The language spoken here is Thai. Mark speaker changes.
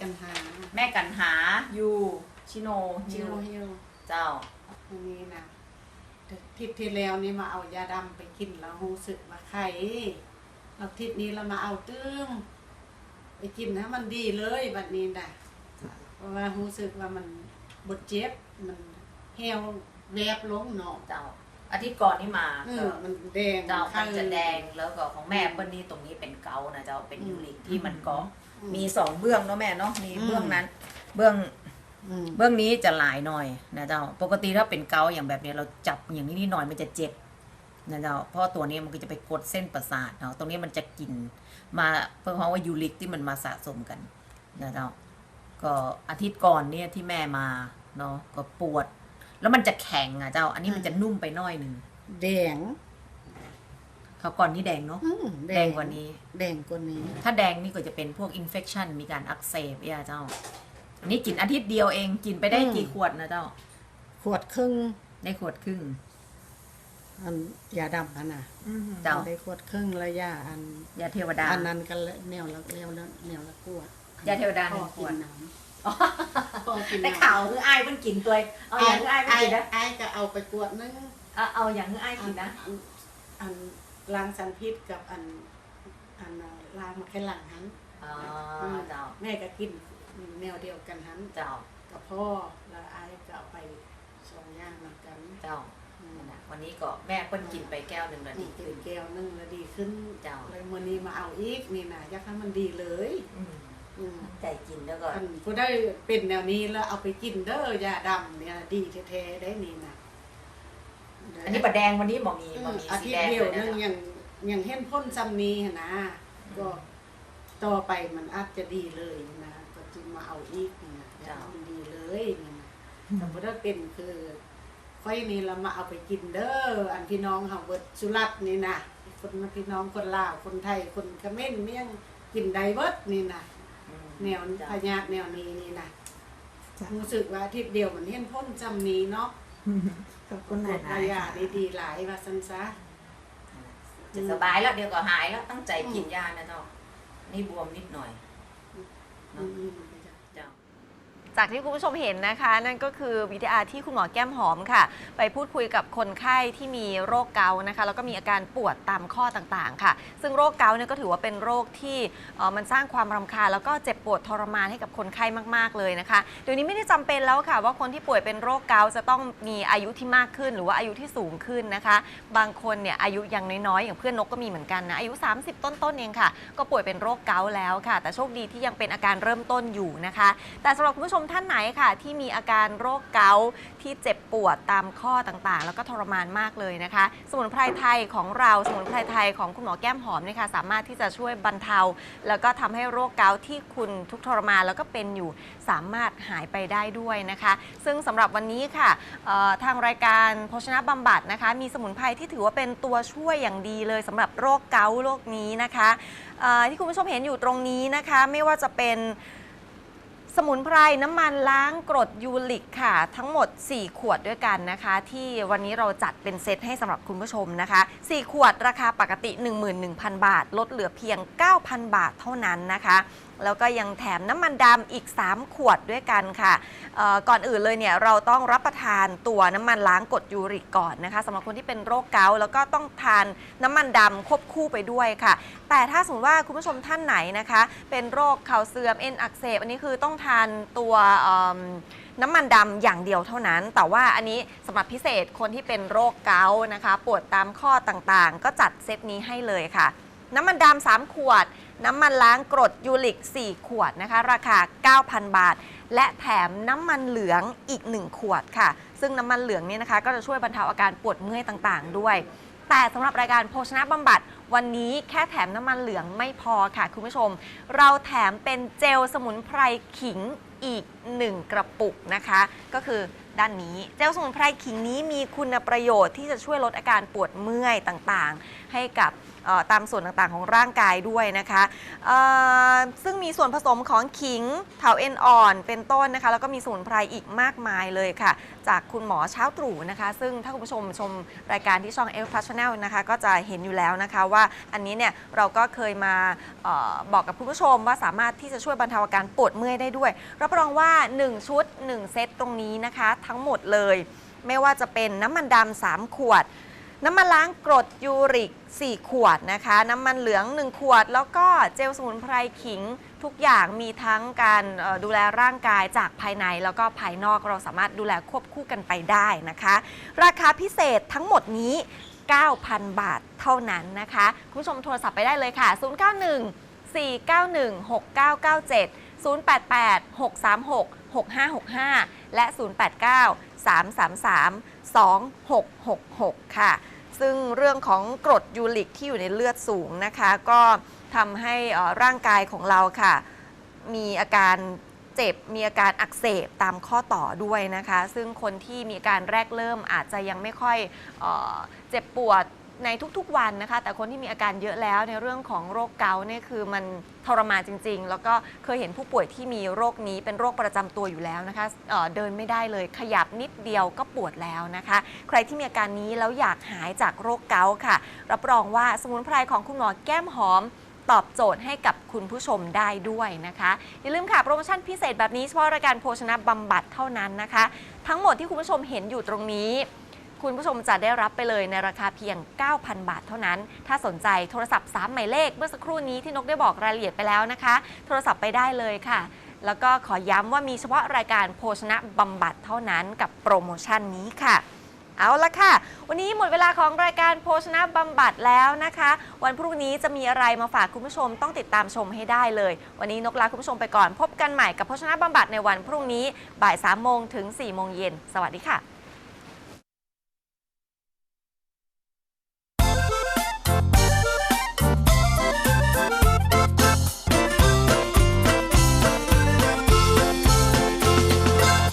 Speaker 1: กันหา
Speaker 2: แม่กันหาอยู่ชิโน
Speaker 1: ฮิ
Speaker 2: ฮิ
Speaker 1: ว
Speaker 2: ว
Speaker 1: ฮิว
Speaker 2: เจ้า
Speaker 1: อันนี้นะแต่ทิศที่แล้วนี่มาเอายาดำไปกินแล้วรู้สึกว่าไข้เราทิศนี้เรามาเอาตื้มไปกินให้มันดีเลยบัดนี้นะเพราะว่ารู้สึกว่ามันบดเจ็บมันเหี่ยวแวบลงเนาะ
Speaker 2: เจ้า อาทิตย์ก่อนนี่มา
Speaker 1: อื
Speaker 2: ก็
Speaker 1: มมันแดง
Speaker 2: เจ้า
Speaker 1: ข้
Speaker 2: มันจะแดงแล้วก็ของแม่เปิ้ลนี่ตรงนี้เป็นเกาต์นะเจ้าเป็น
Speaker 1: อืม
Speaker 2: ยูริกที่มันก็
Speaker 1: อื ม
Speaker 2: มีสองเบื้องเนาะแม่เนาะมี
Speaker 1: อืม
Speaker 2: เบื้องนั้น เบื้อง
Speaker 1: อืม
Speaker 2: เบื้องนี้จะหลายหน่อยนะเจ้า ปกติถ้าเป็นเกาต์อย่างแบบนี้เราจับอย่างนี้นิดหน่อยมันจะเจ็บนะเจ้าเพราะตัวนี้มันก็จะไปกดเส้นประสาทเนาะตรงนี้มันจะกินมาเพื่อเพราะว่ายูริกที่มันมาสะสมกันนะเจ้าก็อาทิตย์ก่อนเนี่ยที่แม่มาเนาะก็ปวด แล้วมันจะแข็งอะเจ้า อันนี้มันจะนุ่มไปหน่อยหนึ่ง
Speaker 1: แดง
Speaker 2: เขาวก่อนนี่แดงเนาะ
Speaker 1: อืม
Speaker 2: แดงกว่านี้
Speaker 1: แดงกว่านี้
Speaker 2: ถ้าแดงนี่ก็จะเป็นพวกอินเฟ t ชันมีการอักเสบเนี่ยเจ้า อันนี้กินอาทิตย์เดียวเองกินไปได้
Speaker 1: อืม
Speaker 2: กี่ขวดนะเจ้า
Speaker 1: ขวดครึ่ง
Speaker 2: ได้ขวดครึ่ง
Speaker 1: อันยาดำอันน่ะ
Speaker 2: เจ้า
Speaker 1: ได้ขวดครึ่งแล้วยาอัน
Speaker 2: ยาเทวดา
Speaker 1: อันนั้นก็แนวละแนวละแนวละกวด
Speaker 2: ยาเทวดาห
Speaker 1: พ่
Speaker 2: นึ่
Speaker 1: อง
Speaker 2: ข
Speaker 1: กิ
Speaker 2: วนด
Speaker 1: น้ำพ่อกิน
Speaker 2: แต่
Speaker 1: น้ำ
Speaker 2: ข่าวคือไอ้ายมันกินตัวเอาอย่างคือไอ้ายมัน
Speaker 1: ไอ้
Speaker 2: กินนะ
Speaker 1: ไอ้ก็เอาไปกวดนึง
Speaker 2: เอาเอาอย่างคือไอ้ายกินนะ
Speaker 1: อันอัน ล้างสันพิษกับอันอันล้างมาแค่หลังหัน
Speaker 2: อ๋อเจ้า
Speaker 1: แม่ก็กินแนวเดียวกันหัน
Speaker 2: เจ้า
Speaker 1: กับพ่อแล้วไอ้ก็เอาไปสองอย่างเหมือนกัน
Speaker 2: เจ้า
Speaker 1: อืม
Speaker 2: นั่นน่ะวันนี้ก็แม่เปิ้ลกินไปแก้วหนึ่งแล้ว
Speaker 1: นี่
Speaker 2: ดี
Speaker 1: กิ
Speaker 2: ขึ้
Speaker 1: น
Speaker 2: น
Speaker 1: แก้วนึงแล้วดีขึ้น
Speaker 2: เจ้า
Speaker 1: เลยมื่อนี้มาเอาอีกนี่นะอยากให้มันดีเลย
Speaker 2: อืม
Speaker 1: อืม
Speaker 2: ใจกินแล้วก็
Speaker 1: อันผู้ได้เป็นแนวนี้แล้วเอาไปกินเด้อยาดำเนี่ยดีแท้ๆได้นี่นะ
Speaker 2: อันนี้บะแดงวันนี้บ่มี
Speaker 1: อื
Speaker 2: บ่
Speaker 1: ม
Speaker 2: มี
Speaker 1: อา
Speaker 2: สี
Speaker 1: ทิต
Speaker 2: แด
Speaker 1: ย์
Speaker 2: ง
Speaker 1: เดียว
Speaker 2: เลย
Speaker 1: นึ
Speaker 2: นะ
Speaker 1: ง
Speaker 2: เจ้า
Speaker 1: ยังยังเห็นพ้นซ้ำนี้หั่นนะก็ต่อไปมันอาจจะดีเลยนะก็จึงมาเอาอีกนี่นะอยากให้มันดีเลยนี่นะแต่ผู้ได้เป็นคือค่อยนี่เรามาเอาไปกินเด้ออันพี่น้องเฮาเบิดสุรัตน์นี่นะคนพี่น้องคนลาวคนไทยคนเขมรเมี่ยงกินไดเบิดนี่นะ
Speaker 2: อืม
Speaker 1: แนว
Speaker 2: เจ้า
Speaker 1: พญาแนวนี้นี่นะรู้สึกว่าอาทิตย์เดียวมันเห็นพ้นจำนี้เนาะ
Speaker 3: ขอบคุณหลายอ
Speaker 1: ย่า
Speaker 3: ง
Speaker 1: ดีๆหลายว่าซันซะ
Speaker 2: จะสบายแล้วเดี๋ยวก็หายแล้วตั้งใจกินยานะเนาะนี่บวมนิดหน่อย
Speaker 1: อืม
Speaker 2: เจ้า
Speaker 4: จากที่คุณผู้ชมเห็นนะคะ นั่นก็คือวิทยาที่คุณหมอแก้มหอมค่ะ ไปพูดคุยกับคนไข้ที่มีโรคเกาต์นะคะแล้วก็มีอาการปวดตามข้อต่างๆ ค่ะ ซึ่งโรคเกาต์เนี่ยก็ถือว่าเป็นโรคที่เอ่อมันสร้างความรำคาญแล้วก็เจ็บปวดทรมานให้กับคนไข้มากๆเลยนะคะเดี๋ยวนี้ไม่ได้จำเป็นแล้วค่ะ ว่าคนที่ป่วยเป็นโรคเกาต์จะต้องมีอายุที่มากขึ้น หรือว่าอายุที่สูงขึ้นนะคะ บางคนเนี่ยอายุยังน้อยๆอย่างเพื่อนนกก็มีเหมือนกันนะอายุ 30 ต้นๆเองค่ะ ก็ป่วยเป็นโรคเกาต์แล้วค่ะ แต่โชคดีที่ยังเป็นอาการเริ่มต้นอยู่นะคะ แต่สำหรับคุณผู้ชมท่านไหนค่ะ ที่มีอาการโรคเกาต์ที่เจ็บปวดตามข้อต่างๆ แล้วก็ทรมานมากเลยนะคะ สมุนไพรไทยของเราสมุนไพรไทยของคุณหมอแก้มหอมนี่ยค่ะสามารถที่จะช่วยบรรเทา แล้วก็ทำให้โรคเกาต์ที่คุณทุกทรมานแล้วก็เป็นอยู่สามารถหายไปได้ด้วยนะคะ ซึ่งสำหรับวันนี้ค่ะเอ่อทางรายการโภชนะบำบัดนะคะ มีสมุนไพรที่ถือว่าเป็นตัวช่วยอย่างดีเลยสำหรับโรคเกาต์โรคนี้นะคะที่คุณผู้ชมเห็นอยู่ตรงนี้นะคะ ไม่ว่าจะเป็น สมุนไพรน้ำมันล้างกรดยูริกค่ะ ทั้งหมด 4 ขวดด้วยกันนะคะ ที่วันนี้เราจัดเป็นเซตให้สำหรับคุณผู้ชมนะคะ 4 ขวดราคาปกติ 11,000 บาท ลดเหลือเพียง 9,000 บาทเท่านั้นนะคะ แล้วก็ยังแถมน้ำมันดำอีก 3 ขวดด้วยกันค่ะก่อนอื่นเลยเนี่ยเราต้องรับประทานตัวน้ำมันล้างกรดยูริกก่อนนะคะสำหรับคนที่เป็นโรคเกาต์แล้วก็ต้องทานน้ำมันดำควบคู่ไปด้วยค่ะ แต่ถ้าสมมติว่าคุณผู้ชมท่านไหนนะคะ เป็นโรคเข่าเสื่อมเอ็นอักเสบอันนี้คือต้องทานตัวน้ำมันดำอย่างเดียวเท่านั้น แต่ว่าอันนี้สำหรับพิเศษคนที่เป็นโรคเกาต์นะคะ ปวดตามข้อต่างๆ ก็จัดเซตนี้ให้เลยค่ะ น้ำมันดำ3ขวด น้ำมันล้างกรดยูริก 4 ขวดนะคะ ราคา 9,000 บาท และแถมน้ำมันเหลืองอีก 1 ขวดค่ะ ซึ่งน้ำมันเหลืองนี่นะคะ ก็จะช่วยบรรเทาอาการปวดเมื่อยต่างๆ ด้วย แต่สำหรับรายการโภชนะบำบัด วันนี้แค่แถมน้ำมันเหลืองไม่พอค่ะคุณผู้ชม เราแถมเป็นเจลสมุนไพรขิง อีก 1 กระปุกนะคะ ก็คือด้านนี้เจลสมุนไพรขิงนี้มีคุณประโยชน์ที่จะช่วยลดอาการปวดเมื่อยต่างๆ ให้กับตามส่วนต่างๆของร่างกายด้วยนะคะ ซึ่งมีส่วนผสมของขิงเถาเอ็นอ่อนเป็นต้นนะคะ แล้วก็มีสมุนไพรอีกมากมายเลยค่ะ จากคุณหมอเช้าตรู่นะคะ ซึ่งถ้าคุณผู้ชมชมรายการที่ช่อง e l f a s h n e l นะคะ ก็จะเห็นอยู่แล้วนะคะว่าอันนี้เนี่ยเราก็เคยมาออบอกกับคุณผู้ชมว่าสามารถที่จะช่วยบรรเทาอาการปวดเมื่อยได้ด้วยรับรองว่า 1 ชุด 1 เซตตรงนี้นะคะ ทั้งหมดเลย ไม่ว่าจะเป็นน้ำมันดำ3ขวด น้ำมันล้างกรดยูริก 4 ขวดนะคะ น้ำมันเหลือง 1 ขวด แล้วก็เจลสมุนไพรขิงทุกอย่างมีทั้งการดูแลร่างกายจากภายในแล้วก็ภายนอกเราสามารถดูแลควบคู่กันไปได้นะคะ ราคาพิเศษทั้งหมดนี้ 9,000 บาทเท่านั้นนะคะ คุณผู้ชมโทรศัพท์ไปได้เลยค่ะ 091 491 6997 088 636 6565 และ 089 333 2666 ค่ะ ซึ่งเรื่องของกรดยูริกที่อยู่ในเลือดสูงนะคะ ก็ทำให้ร่างกายของเราค่ะ มีอาการเจ็บ มีอาการอักเสบตามข้อต่อด้วยนะคะ ซึ่งคนที่มีการแรกเริ่มอาจจะยังไม่ค่อยเออเจ็บปวด ในทุกๆวันนะคะ แต่คนที่มีอาการเยอะแล้วในเรื่องของโรคเกาต์เนี่ยคือมันทรมานจริง ๆ แล้วก็เคยเห็นผู้ป่วยที่มีโรคนี้เป็นโรคประจำตัวอยู่แล้วนะคะเเดินไม่ได้เลยขยับนิดเดียวก็ปวดแล้วนะคะ ใครที่มีอาการนี้แล้วอยากหายจากโรคเกาต์ค่ะ รับรองว่าสมุนไพรของคุณหมอแก้มหอมตอบโจทย์ให้กับคุณผู้ชมได้ด้วยนะคะ อย่าลืมค่ะ โปรโมชั่นพิเศษแบบนี้เฉพาะรายการโภชนะบำบัดเท่านั้นนะคะ ทั้งหมดที่คุณผู้ชมเห็นอยู่ตรงนี้ คุณผู้ชมจะได้รับไปเลยในราคาเพียง 9,000 บาทเท่านั้น ถ้าสนใจโทรศัพท์ 3 หมายเลข เมื่อสักครู่นี้ที่นกได้บอกรายละเอียดไปแล้วนะคะ โทรศัพท์ไปได้เลยค่ะ แล้วก็ขอย้ำว่ามีเฉพาะรายการโภชนะบำบัดเท่านั้นกับโปรโมชั่นนี้ค่ะเอาละค่ะ วันนี้หมดเวลาของรายการโภชนะบำบัดแล้วนะคะ วันพรุ่งนี้จะมีอะไรมาฝากคุณผู้ชมต้องติดตามชมให้ได้เลย วันนี้นกลาคุณผู้ชมไปก่อน พบกันใหม่กับโภชนะบำบัดในวันพรุ่งนี้บ่าย3โมงถึง4โมงเย็น สวัสดีค่ะ